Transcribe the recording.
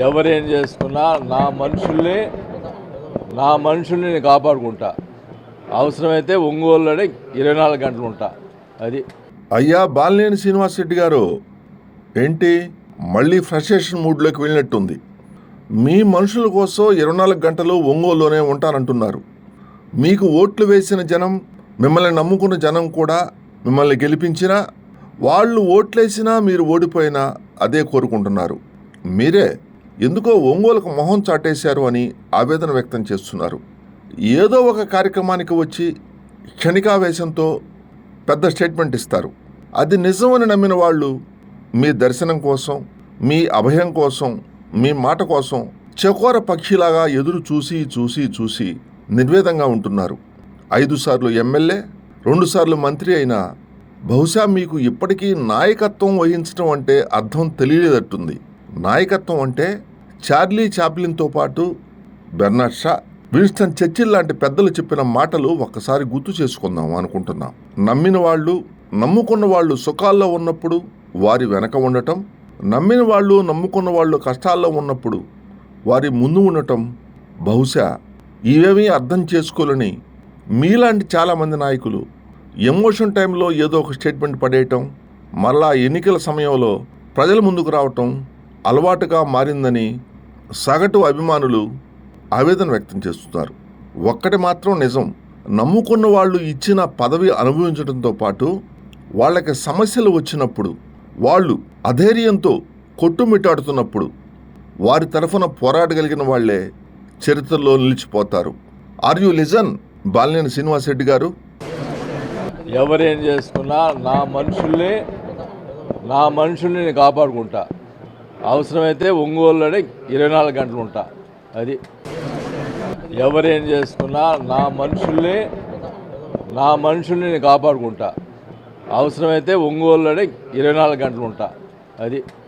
ఎవరేం చేసుకున్నా నా మనుషుల్ని నా మనుషుల్ని నేను కాపాడుకుంటా. అవసరమైతే ఒంగోలులోనే ఇరవై నాలుగు గంటలు ఉంటా. అది. అయ్యా బాలినేని శ్రీనివాస్ రెడ్డి గారు ఏంటి? మళ్ళీ ఫ్రస్ట్రేషన్ మూడ్లోకి వెళ్ళినట్టుంది. మీ మనుషుల కోసం ఇరవై నాలుగు గంటలు ఒంగోలులోనే ఉంటానంటున్నారు. మీకు ఓట్లు వేసిన జనం మిమ్మల్ని నమ్ముకున్న జనం కూడా మిమ్మల్ని గెలిపించినా వాళ్ళు ఓట్లేసినా మీరు ఓడిపోయినా అదే కోరుకుంటున్నారు. మీరే ఎందుకో ఒంగోలుకు మొహం చాటేశారు అని ఆవేదన వ్యక్తం చేస్తున్నారు. ఏదో ఒక కార్యక్రమానికి వచ్చి క్షణికావేశంతో పెద్ద స్టేట్మెంట్ ఇస్తారు. అది నిజమని నమ్మిన వాళ్ళు మీ దర్శనం కోసం మీ అభయం కోసం మీ మాట కోసం చకోర పక్షిలాగా ఎదురు చూసి చూసి చూసి నిర్వేదంగా ఉంటున్నారు. ఐదు సార్లు ఎమ్మెల్యే రెండు సార్లు మంత్రి అయినా బహుశా మీకు ఇప్పటికీ నాయకత్వం వహించడం అంటే అర్థం తెలియలేదట్టుంది. నాయకత్వం అంటే చార్లీ చాప్లిన్తో పాటు బెర్నాడ్ షా. విన్స్టన్ చర్చిల్ లాంటి పెద్దలు చెప్పిన మాటలు ఒక్కసారి గుర్తు చేసుకుందాం అనుకుంటున్నాం. నమ్మిన వాళ్ళు నమ్ముకున్న వాళ్ళు సుఖాల్లో ఉన్నప్పుడు వారి వెనక ఉండటం నమ్మిన వాళ్ళు నమ్ముకున్న వాళ్ళు కష్టాల్లో ఉన్నప్పుడు వారి ముందు ఉండటం బహుశా ఇవేమీ అర్థం చేసుకోలేని మీలాంటి చాలామంది నాయకులు ఎమోషన్ టైంలో ఏదో ఒక స్టేట్మెంట్ పడేయటం మళ్ళా ఎన్నికల సమయంలో ప్రజల ముందుకు రావటం అలవాటుగా మారిందని సగటు అభిమానులు ఆవేదన వ్యక్తం చేస్తున్నారు. ఒక్కటి మాత్రం నిజం నమ్ముకున్న వాళ్ళు ఇచ్చిన పదవి అనుభవించడంతో పాటు వాళ్ళకి సమస్యలు వచ్చినప్పుడు వాళ్ళు అధైర్యంతో కొట్టుమిట్టాడుతున్నప్పుడు వారి తరఫున పోరాడగలిగిన వాళ్ళే చరిత్రలో నిలిచిపోతారు. Are you listen Balineni Srinivasareddy గారు. ఎవరేం చేసుకున్నా నా మనుషుల్ని నా మనుషుల్ని నేను కాపాడుకుంటా. అవసరమైతే ఒంగోలులోనే ఇరవై నాలుగు గంటలు ఉంటా. అది. ఎవరేం చేసుకున్నా నా మనుషుల్ని నా మనుషుల్ని నేను కాపాడుకుంటా. అవసరమైతే ఒంగోలులోనే ఇరవై నాలుగు గంటలు ఉంటా. అది.